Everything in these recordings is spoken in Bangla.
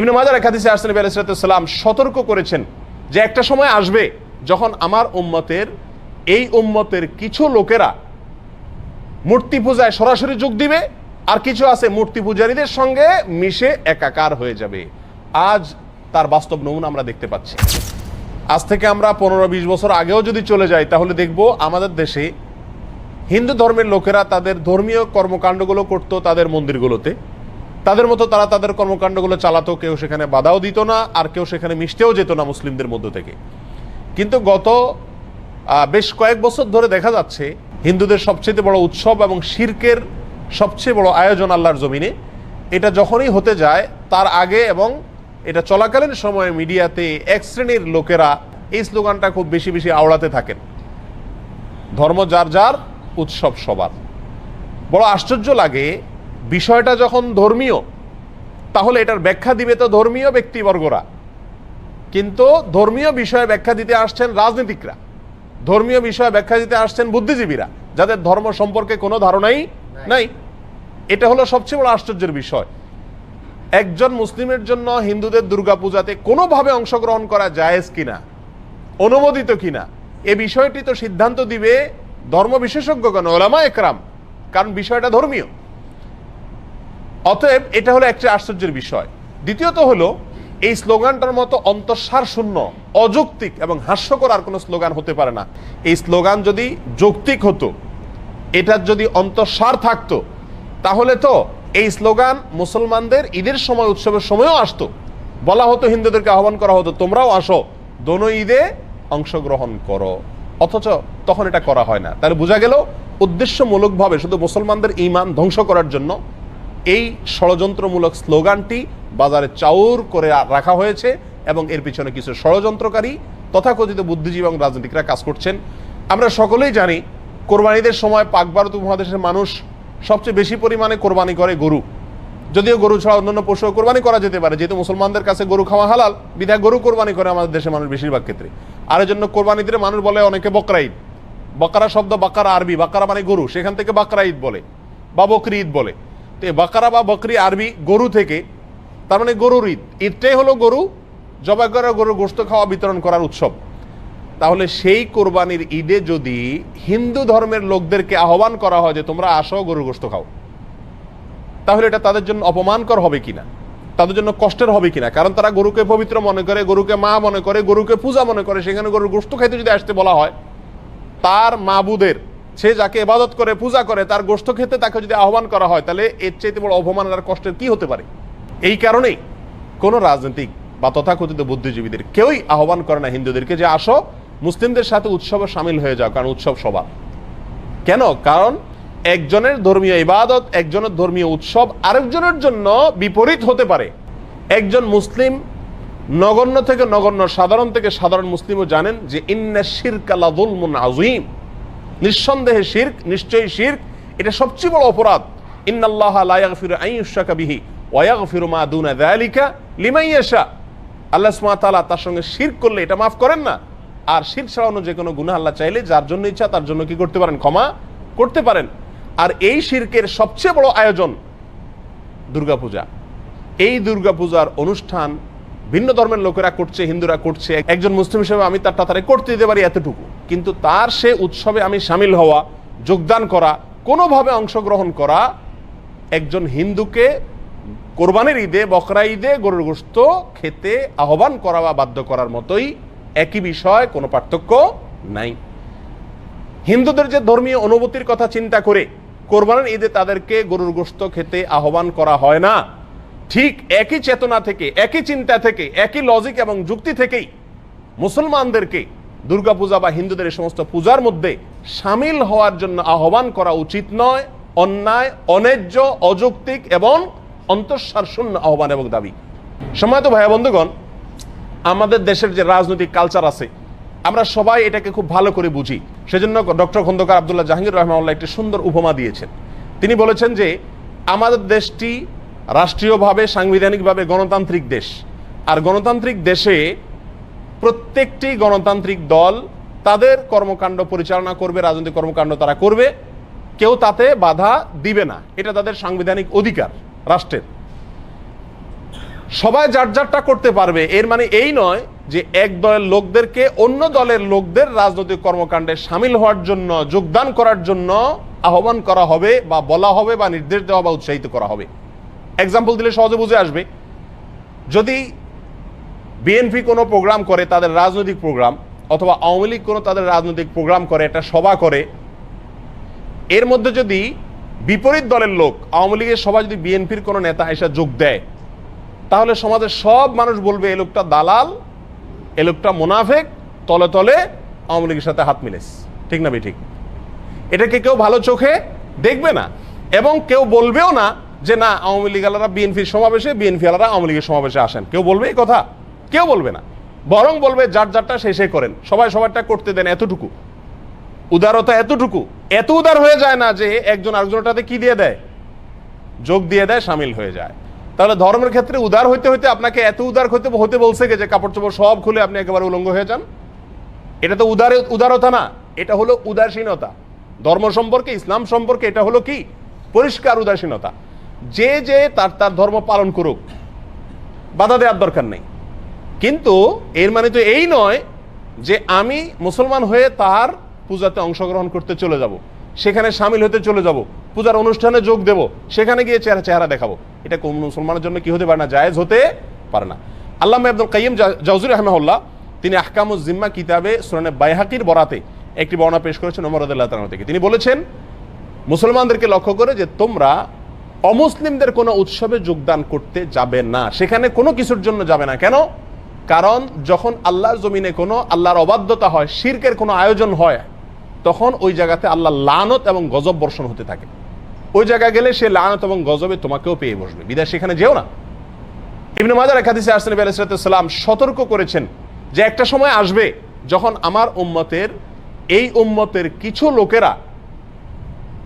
ইবনে মাজার একাদিসে আসলে আলাইসালাম সতর্ক করেছেন যে একটা সময় আসবে যখন আমার উম্মতের, এই উম্মতের কিছু লোকেরা মূর্তি পূজায় সরাসরি যোগ দিবে আর কিছু আছে মূর্তি পূজারীদের সঙ্গে মিশে একাকার হয়ে যাবে। আজ তার বাস্তব নমুনা আমরা দেখতে পাচ্ছি। আজ থেকে আমরা পনেরো বিশ বছর আগেও যদি চলে যাই, তাহলে দেখব আমাদের দেশে হিন্দু ধর্মের লোকেরা তাদের ধর্মীয় কর্মকাণ্ডগুলো করত তাদের মন্দিরগুলোতে। তাদের মতো তারা তাদের কর্মকাণ্ডগুলো চালাতো, কেউ সেখানে বাধাও দিত না, আর কেউ সেখানে মিশতেও যেত না মুসলিমদের মধ্য থেকে। কিন্তু গত বেশ কয়েক বছর ধরে দেখা যাচ্ছে, হিন্দুদের সবচেয়ে বড় উৎসব এবং শির্কের সবচেয়ে বড় আয়োজন আল্লাহর জমিনে। এটা যখনই হতে যায়, তার আগে এবং এটা চলাকালীন সময়ে মিডিয়াতে এক শ্রেণির লোকেরা এই স্লোগানটা খুব বেশি বেশি আওড়াতে থাকেন। ধর্ম যার যার, উৎসব সবার। বড় আশ্চর্য লাগে বিষয়টা যখন ধর্মীয় তাহলে এটার ব্যাখ্যা দিবে তো ধর্মীয় ব্যক্তিবর্গরা। কিন্তু ধর্মীয় বিষয়ে ব্যাখ্যা দিতে আসছেন রাজনীতিকরা। ধর্মীয় বিষয়ে ব্যাখ্যা দিতে আসছেন বুদ্ধিজীবীরা যাদের ধর্ম সম্পর্কে কোনো ধারণাই নাই। এটা হলো সবচেয়ে বড় আশ্চর্যের বিষয়। একজন মুসলিমের জন্য হিন্দুদের দুর্গাপূজাতে কোনোভাবে অংশগ্রহণ করা জায়েজ কিনা অনুমোদিত কিনা এ বিষয়টি তো সিদ্ধান্ত দিবে ধর্ম বিশেষজ্ঞগণ ওলামা একরাম কারণ বিষয়টা ধর্মীয়। অতএব এটা হলো একটা আশ্চর্যের বিষয়। দ্বিতীয়ত হলো, এই স্লোগানটার মতো অন্তঃসার শূন্য, অযৌক্তিক এবং হাস্যকর আর কোনো স্লোগান হতে পারে না। এই স্লোগান যদি যৌক্তিক হতো, এটার যদি অন্তঃসার থাকতো, তাহলে তো এই স্লোগান মুসলমানদের ঈদের সময়, উৎসবের সময়ও আসতো। বলা হতো, হিন্দুদেরকে আহ্বান করা হতো, তোমরাও আসো, দোনো ঈদে অংশগ্রহণ করো। অথচ তখন এটা করা হয় না। তাহলে বোঝা গেল, উদ্দেশ্যমূলকভাবে শুধু মুসলমানদের ইমান ধ্বংস করার জন্য এই ষড়যন্ত্রমূলক স্লোগানটি বাজারে চাউর করে রাখা হয়েছে এবং এর পিছনে কিছু ষড়যন্ত্রকারী, তথাকথিত বুদ্ধিজীবী এবং রাজনীতিকরা কাজ করছেন। আমরা সকলেই জানি, কোরবানিদের সময় পাক ভারত উপমহাদেশের মানুষ সবচেয়ে বেশি পরিমাণে কোরবানি করে গরু। যদিও গরু ছাড়া অন্যান্য পশু কোরবানি করা যেতে পারে, যেহেতু মুসলমানদের কাছে গরু খাওয়া হালাল, বিধায় গরু কোরবানি করে আমাদের দেশের মানুষ বেশিরভাগ ক্ষেত্রে। আর জন্য কোরবানি মানুষ বলে অনেকে বকরা ঈদ। বকরা শব্দ বাকারা আরবি, বাকারা মানে গরু, সেখান থেকে বাকরা ঈদ বলে, বা বকরি ঈদ বলে। তো বাকারা বা বকরি আরবি গরু থেকে, তার মানে গরুর ঈদ ঈদটাই হলো গরু জবাই করা গরুর গোস্ত খাওয়া বিতরণ করার উৎসব। তাহলে সেই কোরবানির ঈদে যদি হিন্দু ধর্মের লোকদেরকে আহ্বান করা হয় যে, তোমরা আসো, গরুর গোস্ত খাও। তাহলে এটা তাদের জন্য অপমানকর হবে কিনা? তাদের জন্য কষ্টের হবে কিনা? কারণ তারা গরুকে পবিত্র মনে করে, গরুকে মা মনে করে, গরুকে পূজা মনে করে, সেখানে গরুর গোস্ত খাইতে যদি আসতে বলা হয়, তার মাবুদের সে যাকে ইবাদত করে, পূজা করে, তার গোষ্ঠ খেতে তাকে যদি আহ্বান করা হয়, তাহলে এর চাইতে বড় অপমান আর কষ্টের কি হতে পারে? এই কারণেই কোনো রাজনৈতিক বা তথাকথিত বুদ্ধিজীবীদের কেউই আহ্বান করে না হিন্দুদেরকে যে আসো, মুসলিমদের সাথে উৎসবে সামিল হয়ে যাও, কারণ উৎসব সবার। কেন? কারণ একজনের ধর্মীয় ইবাদত, একজনের ধর্মীয় উৎসব আরেকজনের জন্য বিপরীত হতে পারে। একজন মুসলিম নগণ্য থেকে নগণ্য, সাধারণ থেকে সাধারণ মুসলিমও জানেন যে, ইন্না শিরক আলাদুলমুন আযীম। নিঃসন্দেহে শির্ক, নিশ্চয়ই শির্ক, এটা সবচেয়ে বড় অপরাধ। ইন্নাল্লাহ লা ইয়াগফিরু আন ইউশরাকা বিহি ওয়া ইয়াগফিরু মা দুনা যালিকা লিমান ইয়াশা। আল্লাহ ওয়া তাআলা তার সঙ্গে শিরক করলে এটা মাফ করেন না। আর শিরক ছাড়ানো যে কোনো গুনাহ আল্লাহ চাইলে যার জন্য ইচ্ছা তার জন্য কি করতে পারেন? ক্ষমা করতে পারেন। আর এই শিরকের সবচেয়ে বড় আয়োজন দুর্গাপূজা। এই দুর্গাপূজার অনুষ্ঠান ভিন্ন ধর্মের লোকেরা করছে, হিন্দুরা করছে। একজন মুসলিম হিসেবে আমি তার তাড়াতাড়ি করতে দিতে পারি এতটুকু। কিন্তু তার সে উৎসবে আমি সামিল হওয়া, যোগদান করা, কোনোভাবে অংশগ্রহণ করা একজন হিন্দুকে কোরবানির ঈদে, বকরা ঈদে গরুর গোস্ত খেতে আহ্বান করা বা বাধ্য করার মতোই একই বিষয়, কোনো পার্থক্য নাই। হিন্দুদের যে ধর্মীয় অনুভূতির কথা চিন্তা করে কোরবানির ঈদে তাদেরকে গরুর গোস্ত খেতে আহ্বান করা হয় না, ঠিক একই চেতনা থেকে, একই চিন্তা থেকে, একই লজিক এবং যুক্তি থেকেই মুসলমানদেরকে দুর্গাপূজা বা হিন্দুদের এই সমস্ত পূজার মধ্যে সামিল হওয়ার জন্য আহ্বান করা উচিত নয়, অন্যায়, অন্যায্য, অযৌক্তিক এবং অন্তঃসার শূন্য আহ্বান এবং দাবি। সময়ত ভাইয়া বন্ধুগণ, আমাদের দেশের যে রাজনৈতিক কালচার আছে, আমরা সবাই এটাকে খুব ভালো করে বুঝি। সেজন্য ডক্টর খন্দকার আবদুল্লাহ জাহাঙ্গীর রহমাউল্লাহ একটি সুন্দর উপমা দিয়েছেন। তিনি বলেছেন যে, আমাদের দেশটি রাষ্ট্রীয়ভাবে, সাংবিধানিকভাবে গণতান্ত্রিক দেশ। আর গণতান্ত্রিক দেশে প্রত্যেকটি গণতান্ত্রিক দল তাদের কর্মকাণ্ড পরিচালনা করবে, রাজনৈতিক কর্মকাণ্ড তারা করবে। কেউ তাতে বাধা দিবে না। এটা তাদের সাংবিধানিক অধিকার, রাষ্ট্রের। সবাই যার যারটা করতে পারবে, এর মানে এই নয় যে এক দলের লোকদেরকে অন্য দলের লোকদের রাজনৈতিক কর্মকাণ্ডে সামিল হওয়ার জন্য, যোগদান করার জন্য আহ্বান করা হবে বা বলা হবে বা নির্দেশ দেওয়া বা উৎসাহিত করা হবে। এক্সাম্পল দিলে সহজে বুঝে আসবে। যদি বিএনপি কোনো প্রোগ্রাম করে, তাদের রাজনৈতিক প্রোগ্রাম, অথবা আওয়ামী লীগ কোনো তাদের রাজনৈতিক প্রোগ্রাম করে, একটা সভা করে, এর মধ্যে যদি বিপরীত দলের লোক, আওয়ামী লীগের সভা যদি বিএনপির কোনো নেতা এসে যোগ দেয়, তাহলে সমাজের সব মানুষ বলবে, এ লোকটা দালাল, এ লোকটা মোনাফেক, তলে তলে আওয়ামী লীগের সাথে হাত মিলেস ঠিক না ঠিক এটাকে কেউ ভালো চোখে দেখবে না? এবং কেউ বলবেও না যে, না, আওয়ামী লীগ আলারা বিএনপির সমাবেশে বিএনপি আলারা আওয়ামী লীগের সমাবেশে আসেন। কেউ বলবে এই কথা? কেউ বলবে না। বরং বলবে যার যারটা শেষে করেন। সবাই সবারটা করতে দেন এতটুকু। উদারতা এতটুকু। এত উদার হয়ে যায় না যে একজন আরেকজনটাতে কি দিয়ে দেয়? যোগ দিয়ে দেয়, সামিল হয়ে যায়। তাহলে ধর্মের ক্ষেত্রে উদার হইতে হইতে আপনাকে এত উদার হইতে হতে বলছে যে কাপড় চোপড় সব খুলে আপনি একেবারে উলঙ্গ হয়ে যান? এটা তো উদার, উদারতা না। এটা হলো উদাসীনতা। ধর্ম সম্পর্কে, ইসলাম সম্পর্কে এটা হলো কি? পরিষ্কার উদাসীনতা। যে যে তার তার ধর্ম পালন করুক। বাধা দেওয়ার দরকার নেই। কিন্তু এর মানে তো এই নয় যে আমি মুসলমান হয়ে তার পূজাতে অংশগ্রহণ করতে চলে যাব। সেখানে সামিল হতে চলে যাব। পূজার অনুষ্ঠানে যোগ দেব। সেখানে গিয়ে চেহারা চেহারা দেখাবো। এটা কোন মুসলমানের জন্য কি হতে পারে না? জায়েজ হতে পারে না। আল্লাহ আব্দুল কাইম জাউজুর রহমাউল্লাহ তিনি আহকামুজ জিম্মা কিতাবে সুরানে বাইহাকির বরাতে একটি বর্ণনা পেশ করেছেন ওমর রদুল্লাহ তাআলা থেকে। তিনি বলেছেন, মুসলমানদেরকে লক্ষ্য করে যে তোমরা অমুসলিমদের কোনো উৎসবে যোগদান করতে যাবে না। সেখানে কোনো কিছুর জন্য যাবে না। কেন? কারণ যখন আল্লাহর জমিনে কোনো আল্লাহর অবাধ্যতা হয়, শিরকের কোনো আয়োজন হয়, তখন ওই জায়গাতে আল্লাহ লানত এবং গজব বর্ষণ হতে থাকে। ওই জায়গায় গেলে সে লানত এবং গজবে তোমাকেও পেয়ে বসবে। বিদায়, সেখানে যেও না। ইবনে মাজার একাদিসে আসলাম আলাইসালাম সতর্ক করেছেন যে একটা সময় আসবে যখন আমার উম্মতের, এই উম্মতের কিছু লোকেরা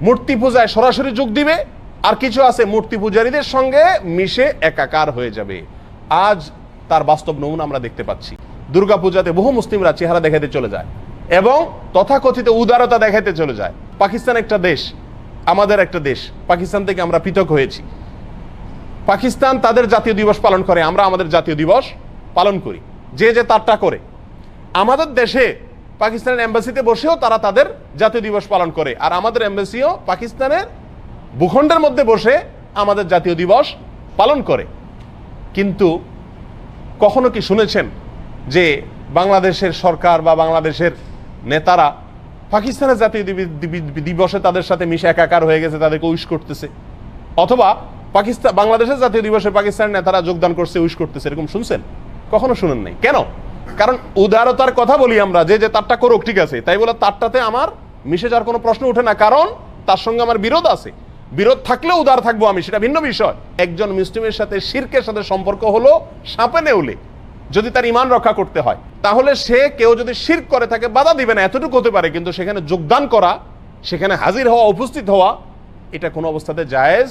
মূর্তি পূজায় সরাসরি যোগ দিবে, আর কিছু আছে মূর্তি পূজারীদের সঙ্গে মিশে একাকার হয়ে যাবে। আজ তার বাস্তব নমুনা আমরা দেখতে পাচ্ছি। দুর্গা পূজাতে বহু মুসলিমরা চেহারা দেখাতে চলে যায় এবং তথাকথিত উদারতা দেখাতে চলে যায়। পাকিস্তান একটা দেশ, আমাদের একটা দেশ, পাকিস্তান থেকে আমরা পৃথক হয়েছি। পাকিস্তান তাদের জাতীয় দিবস পালন করে, আমরা আমাদের জাতীয় দিবস পালন করি। যে যে তারটা করে। আমাদের দেশে পাকিস্তানের এম্বাসিতে বসেও তারা তাদের জাতীয় দিবস পালন করে। আর আমাদের এম্বাসিও পাকিস্তানের ভূখণ্ডের মধ্যে বসে আমাদের জাতীয় দিবস পালন করে। কিন্তু কখনো কি শুনেছেন যে বাংলাদেশের সরকার বা বাংলাদেশের নেতারা পাকিস্তানের জাতীয় দিবি- দিবি- দিবসে তাদের সাথে মিশে একাকার হয়ে গেছে, তাদেরকে উইশ করতেছে? অথবা পাকিস্তান বাংলাদেশের জাতীয় দিবসে পাকিস্তানের নেতারা যোগদান করছে, উইশ করতেছে, এরকম শুনছেন? কখনো শুনেন নাই। কেন? কারণ উদারতার কথা বলি আমরা, যে যে তারটা করুক, ঠিক আছে, তাই বলে তারটাতে আমার মিশে যাওয়ার কোনো প্রশ্ন ওঠে না, কারণ তার সঙ্গে আমার বিরোধ আছে। বিরোধ থাকলেও উদার থাকব আমি, সেটা ভিন্ন বিষয়। একজন মুসলিমের সাথে শিরকের সাথে সম্পর্ক হলো সাপে নেউলে, যদি তার ইমান রক্ষা করতে হয়। তাহলে সে কেউ যদি শির করে, তাকে বাধা দিবে না, এতটুকু হতে পারে, কিন্তু সেখানে যোগদান করা, সেখানে হাজির হওয়া, উপস্থিত হওয়া, এটা কোনো অবস্থাতে জায়েজ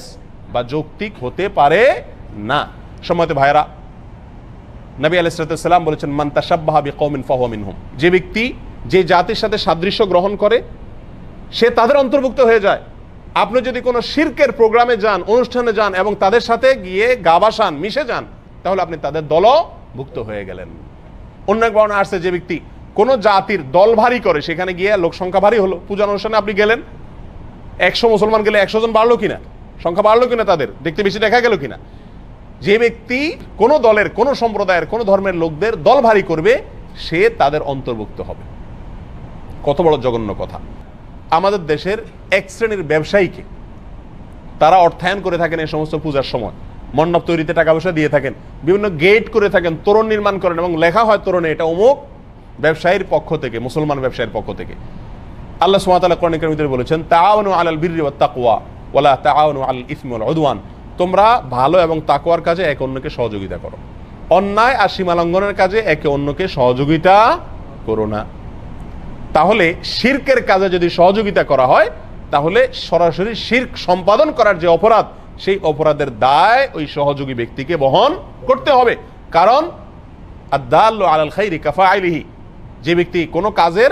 বা যৌক্তিক হতে পারে না। সময়তে ভাইরা নবী আলাইসালাম বলেছেন, মান তাসাব্বাহা বিকৌমিন ফাহুয়া মিনহুম। যে ব্যক্তি যে জাতির সাথে সাদৃশ্য গ্রহণ করে, সে তাদের অন্তর্ভুক্ত হয়ে যায়। আপনি যদি কোনো শিরকের প্রোগ্রামে যান, অনুষ্ঠানে যান এবং তাদের সাথে গিয়ে গা বাসান মিশে যান, তাহলে আপনি তাদের দলভুক্ত হয়ে গেলেন। অন্য এক বর্ণনা আসছে যে ব্যক্তি কোনো জাতির দল ভারী করে, সেখানে গিয়ে লোক সংখ্যা ভারী হলো। পূজা অনুষ্ঠানে আপনি গেলেন, একশো মুসলমান গেলে একশো জন বাড়লো কিনা? সংখ্যা বাড়লো কিনা তাদের? দেখতে বেশি দেখা গেল কিনা? যে ব্যক্তি কোন দলের, কোন সম্প্রদায়ের, কোন ধর্মের লোকদের দল ভারী করবে, সে তাদের অন্তর্ভুক্ত হবে। কত বড় জঘন্য কথা। আমাদের দেশের এক শ্রেণির ব্যবসায়ীকে তারা অর্থায়ন করে থাকেন এই সমস্ত পূজার সময়। মণ্ডপ তৈরিতে টাকা পয়সা দিয়ে থাকেন, বিভিন্ন গেট করে থাকেন, তোরণ নির্মাণ করেন এবং লেখা হয় তোরণে এটা অমুক ব্যবসায়ীর পক্ষ থেকে, মুসলমান ব্যবসায়ীর পক্ষ থেকে। আল্লাহ সুমাতাল্লাহ কোরআনিকের ভিতরে বলেছেন, তাআওয়ানু আলাল বিররি ওয়াত তাকওয়া ওয়ালা তাআওয়ানু আলাল ইসমি ওয়াল উদওয়ান। তোমরা ভালো এবং তাকওয়ার কাজে একে অন্যকে সহযোগিতা করো। অন্যায় আর সীমালঙ্ঘনের কাজে একে অন্যকে সহযোগিতা করো না। তাহলে শির্কের কাজে যদি সহযোগিতা করা হয়, তাহলে সরাসরি শির্ক সম্পাদন করার যে অপরাধ, সেই অপরাধের দায় ওই সহযোগী ব্যক্তিকে বহন করতে হবে। কারণ আলাল যে ব্যক্তি কোনো কাজের,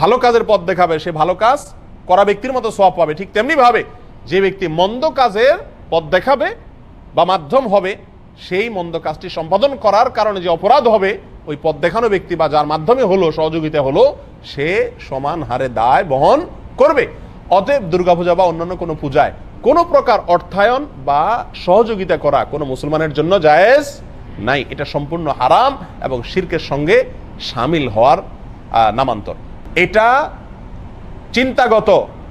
ভালো কাজের পথ দেখাবে, সে ভালো কাজ করা ব্যক্তির মতো সব পাবে। ঠিক তেমনি ভাবে যে ব্যক্তি মন্দ কাজের পথ দেখাবে বা মাধ্যম হবে, সেই মন্দ কাজটি সম্পাদন করার কারণে যে অপরাধ হবে ওই পথ দেখানো ব্যক্তি বা যার মাধ্যমে হলো, সহযোগিতা হলো, সে সমান হারে দায় বহন করবে। অতএব দুর্গাপূজা বা অন্যান্য কোনো পূজায় কোনো প্রকার অর্থায়ন বা সহযোগিতা করা কোনো মুসলমানের জন্য জায়েজ নাই। এটা সম্পূর্ণ হারাম এবং শির্কের সঙ্গে সামিল হওয়ার নামান্তর। এটা চিন্তাগত,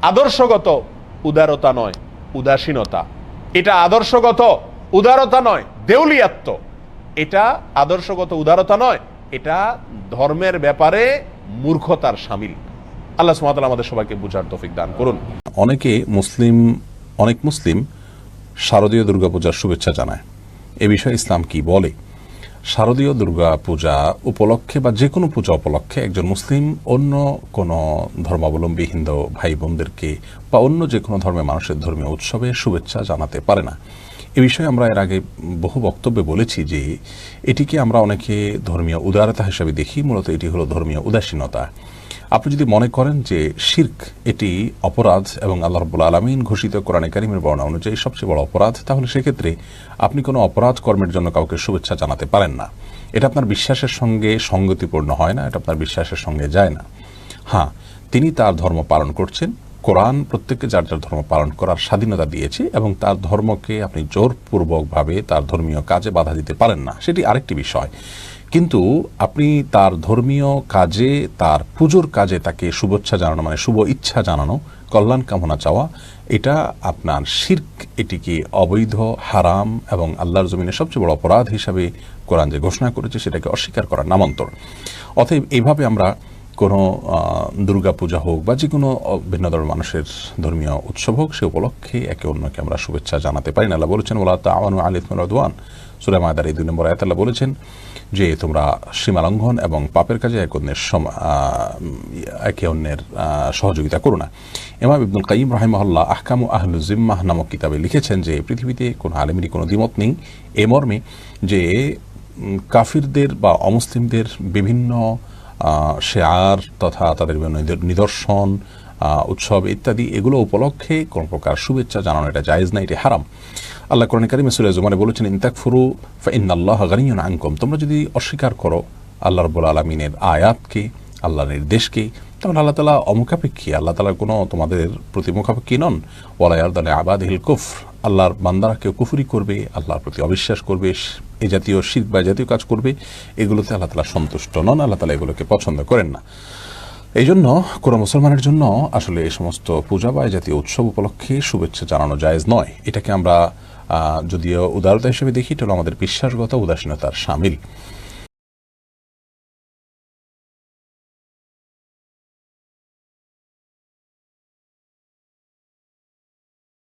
আদর্শগত উদারতা নয়, উদাসীনতা। এটা আদর্শগত, উদারতা নয় দেউলিয়াত্ম এটা আদর্শগত উদারতা নয়, এটা ধর্মের ব্যাপারে মূর্খতার সামিল। আল্লাহ সুমাতাল আমাদের সবাইকে বুঝার তৌফিক দান করুন। অনেকে মুসলিম, অনেক মুসলিম শারদীয় দুর্গাপূজার শুভেচ্ছা জানায়। এ বিষয়ে ইসলাম কি বলে? শারদীয় দুর্গা পূজা উপলক্ষে বা যে কোনো পূজা উপলক্ষে একজন মুসলিম অন্য কোনো ধর্মাবলম্বী হিন্দু ভাই বোনদেরকে বা অন্য যে কোনো ধর্মের মানুষের ধর্মীয় উৎসবে শুভেচ্ছা জানাতে পারে না। এ বিষয়ে আমরা এর আগে বহু বক্তব্যে বলেছি যে এটিকে আমরা অনেকে ধর্মীয় উদারতা হিসেবে দেখি, মূলত এটি হলো ধর্মীয় উদাসীনতা। আপনি যদি মনে করেন যে শির্ক এটি অপরাধ এবং আল্লাহ রব্বুল আলমিন ঘোষিত কোরআনে কারিমের বর্ণনা অনুযায়ী সবচেয়ে বড় অপরাধ, তাহলে সেক্ষেত্রে আপনি কোনো অপরাধ কর্মের জন্য কাউকে শুভেচ্ছা জানাতে পারেন না। এটা আপনার বিশ্বাসের সঙ্গে সঙ্গতিপূর্ণ হয় না, এটা আপনার বিশ্বাসের সঙ্গে যায় না। হ্যাঁ তিনি তার ধর্ম পালন করছেন কোরআন প্রত্যেককে যার যার ধর্ম পালন করার স্বাধীনতা দিয়েছে এবং তার ধর্মকে আপনি জোরপূর্বকভাবে তার ধর্মীয় কাজে বাধা দিতে পারেন না, সেটি আরেকটি বিষয়। কিন্তু আপনি তার ধর্মীয় কাজে, তার পুজোর কাজে তাকে শুভেচ্ছা জানানো মানে শুভ ইচ্ছা জানানো, কল্যাণ কামনা চাওয়া, এটা আপনার শির্ক এটিকে অবৈধ, হারাম এবং আল্লাহর জমিনে সবচেয়ে বড় অপরাধ হিসাবে কোরআন যে ঘোষণা করেছে সেটাকে অস্বীকার করার নামান্তর। অতএব এইভাবে আমরা কোনো দুর্গা পূজা হোক বা যে কোনো ভিন্ন ধর্মের মানুষের ধর্মীয় উৎসব হোক, সে উপলক্ষে একে অন্যকে আমরা শুভেচ্ছা জানাতে পারি না। আল্লাহ বলেছেন ওলা তাওয়ানু আলিথমুল রদওয়ান সুরা মায়দার এই দুই নম্বর আয়াত আল্লাহ বলেছেন যে, তোমরা সীমা লঙ্ঘন এবং পাপের কাজে এক অন্যের একে অন্যের সহযোগিতা করো না। ইমাম ইবনুল কাইম রাহিমহল্লা আহকামু আহলু জিম্মাহ নামক কিতাবে লিখেছেন যে, পৃথিবীতে কোনো আলেমেরই কোনো দ্বিমত নেই এ মর্মে যে কাফিরদের বা অমুসলিমদের বিভিন্ন শেয়ার তথা তাদের বিভিন্ন নিদর্শন উৎসব ইত্যাদি এগুলো উপলক্ষে কোন প্রকার শুভেচ্ছা জানানো এটা জায়েজ না, এটি হারাম। আল্লাহ কোরআন কারিম সুরে জুমানে বলেছেন ইনতাক ফুরু ইন্নাল্লাহ গানিয়ন আনকম। তোমরা যদি অস্বীকার করো আল্লাহ রব্বুল আলমিনের আয়াতকে আল্লাহ নির্দেশকে, তাহলে আল্লাহ তালা অমুখাপেক্ষী, আল্লাহ তালার কোনো তোমাদের প্রতি মুখাপেক্ষী নন। ওয়ালায়ার আবাদ হিল কুফ আল্লাহর বান্দারা কেউ কুফুরি করবে, আল্লাহর প্রতি অবিশ্বাস করবে, এ জাতীয় শিখ বা জাতীয় কাজ করবে, এগুলোতে আল্লাহ তালা সন্তুষ্ট নন, আল্লাহ তালা এগুলোকে পছন্দ করেন না। এই জন্য কোনো মুসলমানের জন্য আসলে এই সমস্ত পূজা বা জাতীয় উৎসব উপলক্ষে শুভেচ্ছা জানানো জায়েজ নয়। এটাকে আমরা যদিও উদারতা হিসেবে দেখি এটা হলো আমাদের বিশ্বাসগত উদাসীনতার সামিল।